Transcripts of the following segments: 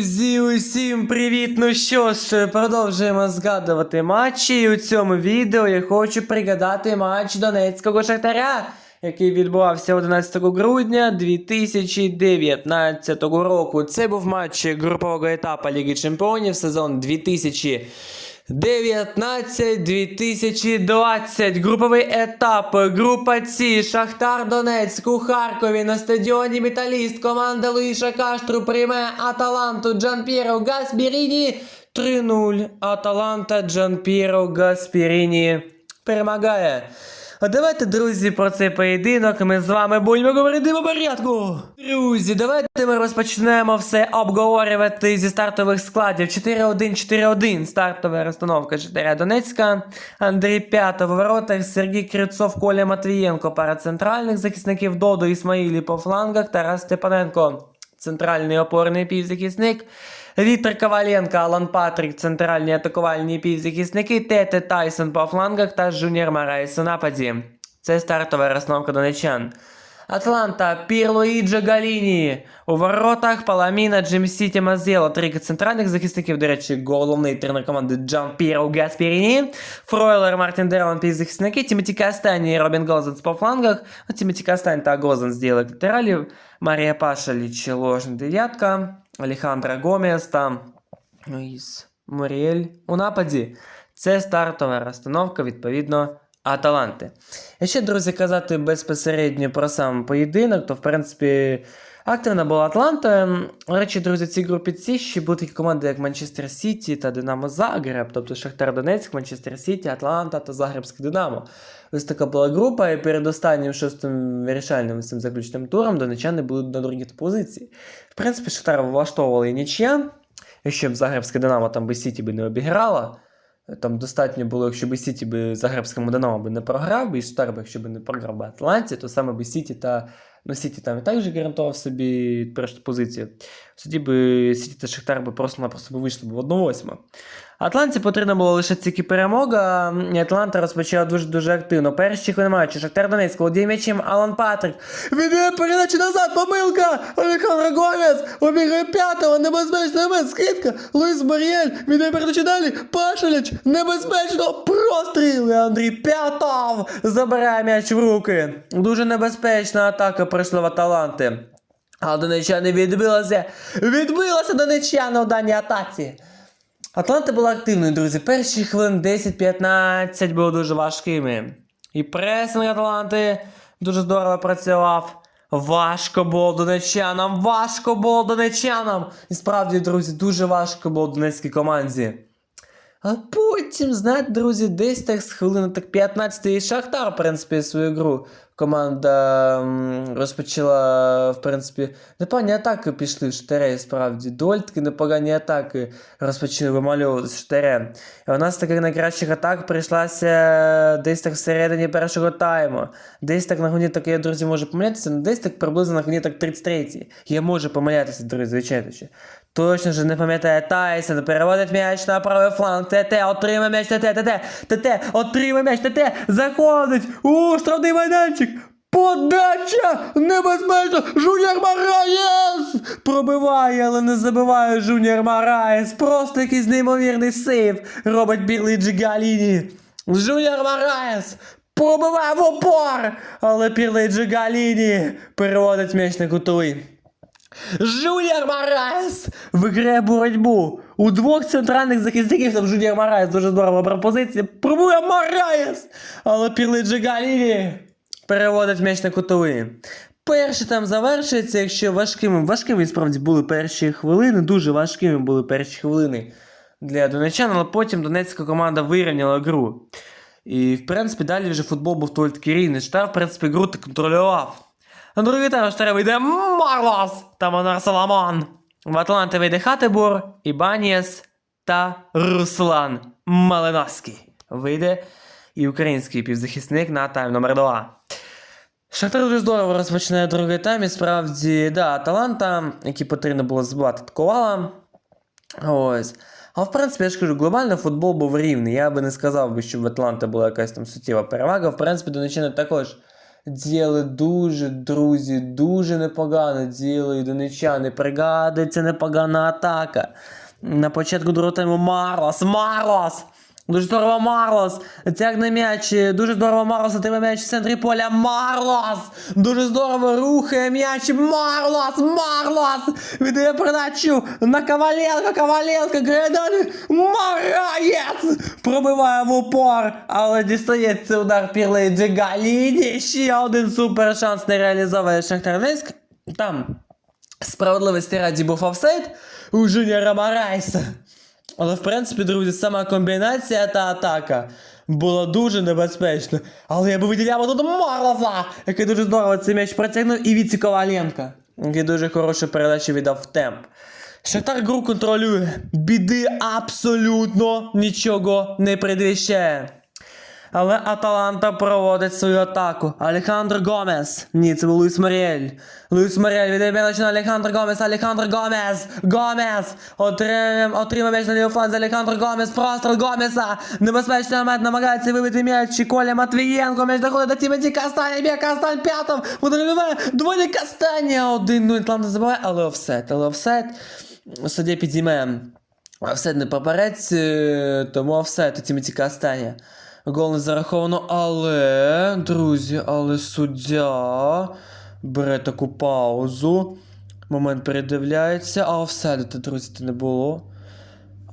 Друзі, усім привіт! Ну що ж, продовжуємо згадувати матчі. І у цьому відео я хочу пригадати матч Донецького Шахтаря, який відбувався 11 грудня 2019 року. Це був матч групового етапу Ліги Чемпіонів сезон 2000. 19-2020 груповий етап. Група Ці. Шахтар Донецьк у Харкові на стадіоні Металіст. Команда Луїша Каштру прийме Аталанту Джанпіро Гасбіріні 3-0. Аталанта Джанпіро Гасбіріні перемагає. А давайте, друзі, про цей поєдинок ми з вами будемо говорити по порядку. Друзі, давайте ми розпочнемо все обговорювати зі стартових складів. 4-1-4-1. Стартова розстановка Шахтаря Донецька. Андрій П'ятов воротах, Сергій Крицов, Коля Матвієнко. Пара центральних захисників Додо Ісмаїлі по флангах, Тарас Степаненко. Центральний опорний півзахисник. Віктор Коваленко, Алан Патрік, центральні атакувальні півзахисники, Тете Тайсон по флангах та Жуніор Марайс у нападі. Це стартова розновка донечан. Атланта, Пірлоїджа Галіні. У воротах Паламіна, Джим Сіті Мазєло. Три центральних захисників, до речі, головний тренер команди Джан Піро Гаспіріні. Фройлер, Мартін Дерон, півзахисники. Тімоті Кастані і Робін Гозенс по флангах. А Тімоті Кастань та Гозенс ділять латералів. Марія Пашаліч, ложна дев'ятка. Алехандро Гомес та Луїс Муріель у нападі. Це стартова розстановка, відповідно, Аталанти. Якщо, друзі, казати безпосередньо про сам поєдинок, то в принципі активна була Атланта. До речі, друзі, цій групі С ще були такі команди, як Манчестер Сіті та Динамо Загреб, тобто Шахтар Донецьк, Манчестер Сіті, Атланта та Загребське Динамо. Ось така була група, і перед останнім шостим вирішальним цим заключним туром донечани були на другій позиції. В принципі, Шахтар влаштовували і нічия. Якщо б Загребське Динамо там би Сіті би не обіграла, там достатньо було, якщо б Сіті би Загребському Динамо би не програв, би, і Шахтар би, якщо б не програв би Атланті, то саме би Сіті та ну, Сіті там і так гарантував собі першу позицію. Тоді би Сіті та Шахтар би просто-напросто вийшли б в 1-8. Атланті потрібна була лише тільки перемога, Атланта розпочала дуже-дуже активно. Перші хвилини матчу Шахтар Донецьк, володіє м'ячем Алан Патрик. Віде передача назад, помилка! Олександр Гомес, обігає п'ятого, небезпечна момент, скидка, Луїс Баріель, віде передача далі, Пашеліч, небезпечно, простріл, Андрій П'ятов забирає м'яч в руки. Дуже небезпечна атака пройшла в Аталанти. А донечани відбилася, відбилася донечани у даній атаці. Атланта була активною, друзі. Перші хвилин 10-15 були дуже важкими. І пресинг Атланти дуже здорово працював. Важко було донечанам, важко було донечанам. І справді, друзі, дуже важко було донецькій команді. А потім, знаєте, друзі, десь так з хвилини так 15 і Шахтар, в принципі, свою гру. Команда розпочала, в принципі, непогані атаки пішли в Штере, справді. Довольно-таки непогані атаки розпочали вималювати в Штере. І у нас таких найкращих атак прийшлася десь так всередині першого тайму. Десь так на гоні так я, друзі, можу помилятися, але десь так приблизно на гоні так 33-й. Я можу помилятися, друзі, звичайно. Точно ж не пам'ятає Тайсон, переводить м'яч на правий фланг. ТТ отримає м'яч, ТТ, ТТ, ТТ, отримає м'яч, ТТ, заходить у штрафний майданчик. Подача! Небезпечно! Жуніор Мараєс! Пробиває, але не забиває Жуніор Мараєс. Просто якийсь неймовірний сейв робить білий Джигаліні. Жуніор Мараєс пробиває в опор, але Пірлей Джигаліні переводить м'яч на кутовий. Жуніор Мараєс виграє боротьбу. У двох центральних захисників там Жуніор Мараєс дуже здорова пропозиція. Пробує Мараєс! Але Пірлей Джигаліні переводить м'яч на кутовий. Перший там завершується, якщо важкими, важкими справді були перші хвилини, дуже важкими були перші хвилини для донечан, але потім донецька команда вирівняла гру. І, в принципі, далі вже футбол був доволі таки рівний. Штар, в принципі, гру ти контролював. Другий тайм Штара вийде Марлос та Монар Соломон. В Атланти вийде Хатебур, Ібанієс та Руслан Малиновський. Вийде і український півзахисник на тайм номер 2. Шахтар дуже здорово розпочинає другий тайм, і справді, да, Аталанта, які потрібно було збивати, атакувала. Ось. А в принципі, я ж кажу, глобально футбол був рівний. Я би не сказав би, що в Атланта була якась там суттєва перевага. В принципі, донеччина також діяли дуже, друзі, дуже непогано діяли донечани. Пригадується непогана атака. На початку другого тайму Марлос, Марлос! Дуже здорово Марлос! Тягне м'яч, дуже здорово Марлос отримає м'яч в центрі поля. Марлос! Дуже здорово рухає м'яч. Марлос! Марлос! Віддає передачу на Коваленко, Коваленко, Гридон, Мараєць! Пробиває в упор, але дістається удар Пірлей Джигаліні. Ще один супер шанс не реалізовує Шахтар Донецьк. Там справедливості раді був офсайд у Жуніора Марайса. Але в принципі, друзі, сама комбінація та атака була дуже небезпечна. Але я би виділяв тут морлоса, який дуже здорово цей м'яч протягнув, і від Коваленка, який дуже хорошу передачу віддав в темп. Шахтар гру контролює. Біди абсолютно нічого не предвіщає. Але Аталанта проводить свою атаку. Алехандро Гомес. Ні, це був Луїс Маріель. Луїс Маріель віддає м'яч на Алехандро Гомес. Алехандро Гомес. Гомес. Отримав, м'яч на лівий фланг. Алехандро Гомес. Простріл Гомеса. Небезпечний момент намагається вибити м'яч. Коля Матвієнко. М'яч доходить до Тімоті Кастаня. Б'є Кастань п'ятом. Вибиває. Двоє Кастаня. Один 0 Атланта забиває. Але офсет. Але офсет. Суддя підійме. Офсет не поперець, е, тому офсет Тімоті Кастаня. Гол не зараховано, але, друзі, але суддя бере таку паузу. Момент передивляється, а офсайду, друзі, не було.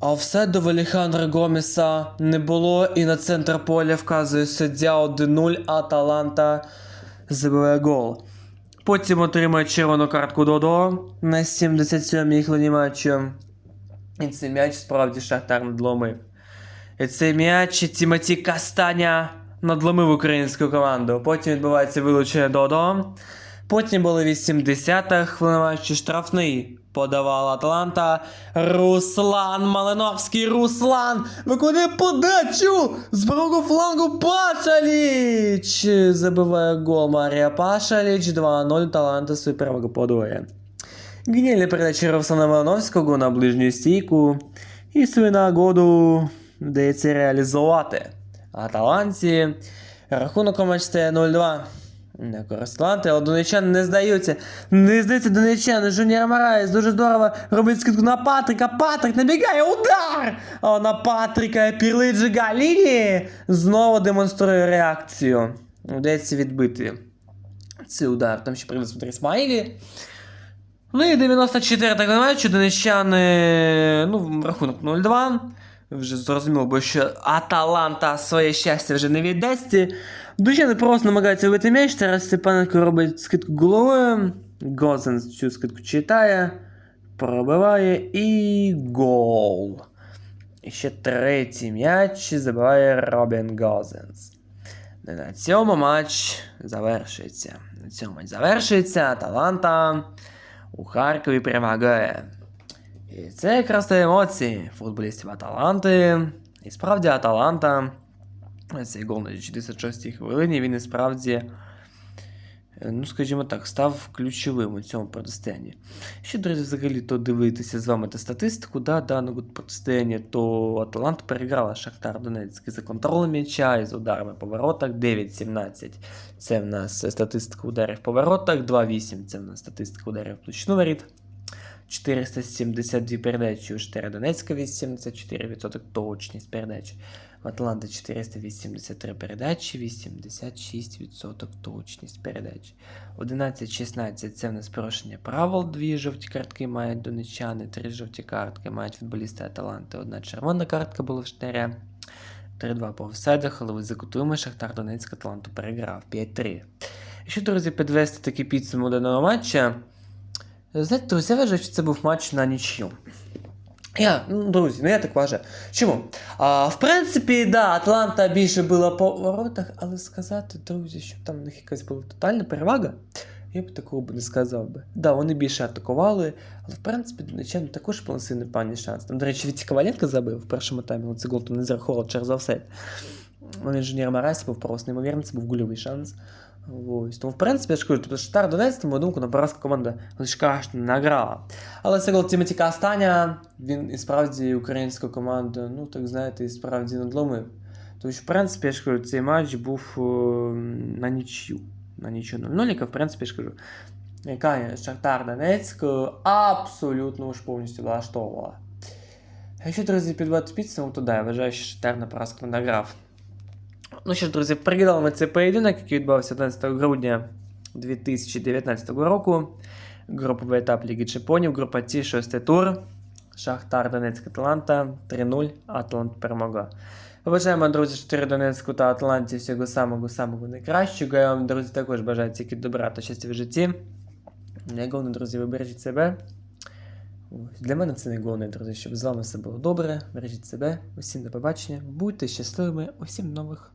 А офсайду в Алехандра Гомеса не було, і на центр поля вказує суддя 1-0, Аталанта забиває гол. Потім отримує червону картку Додо на 77-й хвилині матчу. І цей м'яч справді Шахтар надломив. Цей м'яч Тімоті Кастаня надломив українську команду. Потім відбувається вилучення Додо. Потім були 80-та хвилина матчу штрафний. Подавала Атланта. Руслан Малиновський. Руслан виконує подачу з правого флангу Пашаліч. Забиває гол Марія Пашаліч. 2-0. Таланта супервага подвоє. Геніальна передача Руслана Малиновського на ближню стійку. І свою нагоду вдається реалізувати. Аталанці. Рахунок у матчі 0-2. Не користувати, але донечани не здаються. Не здаються донечани. Жуніор Мараєс дуже здорово робить скидку на Патрика. Патрик набігає, удар! А на Патрика Пірлиджі Галіні знову демонструє реакцію. Вдається відбити цей удар. Там ще привез удар Ісмаїлі. Ну і 94 так матчу, донечани, ну, рахунок 0-2. Вже зрозуміло, бо що Аталанта своє щастя вже не віддасть. Донечани просто намагаються вибити м'яч, Тарас Степаненко робить скидку головою. Гозенс цю скидку читає, пробиває і гол. І ще третій м'яч забиває Робін Гозенс. На цьому матч завершується. На цьому матч завершується. Аталанта у Харкові перемагає. І це якраз те емоції футболістів Аталанти. І справді Аталанта. Цей гол на 66-й хвилині він і справді, ну скажімо так, став ключовим у цьому протистоянні. Ще, друзі, взагалі, то дивитися з вами та статистику да, даного протистояння, то Аталанта переграла Шахтар Донецький за контролем м'яча і з ударами по воротах 9-17. Це в нас статистика ударів по воротах, 2-8 це в нас статистика ударів в площину воріт. 472 передачі у Штера Донецька, 84% точність передач. В Атланти 483 передачі, 86% точність передач. 11-16 це в нас порушення правил. Дві жовті картки мають донечани, три жовті картки мають футболісти Аталанти. Одна червона картка була в Штаря. 3-2 по офсайдах, але закутуємо Шахтар Донецьк Атланту переграв 5-3. Якщо, друзі, підвести такий підсумок даного матча, знаєте, друзі, я вважаю, що це був матч на нічю. Я, ну, друзі, ну я так вважаю. Чому? А, в принципі, да, Атланта більше була по воротах, але сказати, друзі, щоб там в них якась була тотальна перевага, я б такого б не сказав би. Да, вони більше атакували, але в принципі донеччани також понесли непевний шанс. Там, до речі, Віті Коваленко забив в першому таймі, це гол там не зарахував через офсайд. Ну, інженер Марайс був просто неймовірний, це був гольовий шанс. Ось. Тому, в принципі, я ж кажу, тобто Шахтар Донець, на мою думку, на поразка команда лише не награла. Але це гол Тімоті Кастаня, він і справді українську команду, ну так знаєте, і справді надломив. Тому що, в принципі, я ж кажу, цей матч був е, на нічю. на нічого 0 в принципі, ж кажу. Яка Шахтар Донецьк е, абсолютно уж повністю влаштовувала. Якщо, друзі, підводити підсумок, то да, я вважаю, що Шахтар на поразку не награв. Ну що ж, друзі, пригадали ми цей поєдинок, який відбувався 11 грудня 2019 року. Груповий етап Ліги Чемпіонів, група Ті, шостий тур. Шахтар Донецьк Атланта 3-0. Атлант перемогла. Побажаємо, друзі, Шахтарю Донецьку та Атланті всього самого самого найкращого. Я вам, друзі, також бажаю тільки добра та щастя в житті. Не друзі, ви себе. Для мене це не друзі, щоб з вами все було добре. Бережіть себе. Усім до побачення. Будьте щасливими, усім нових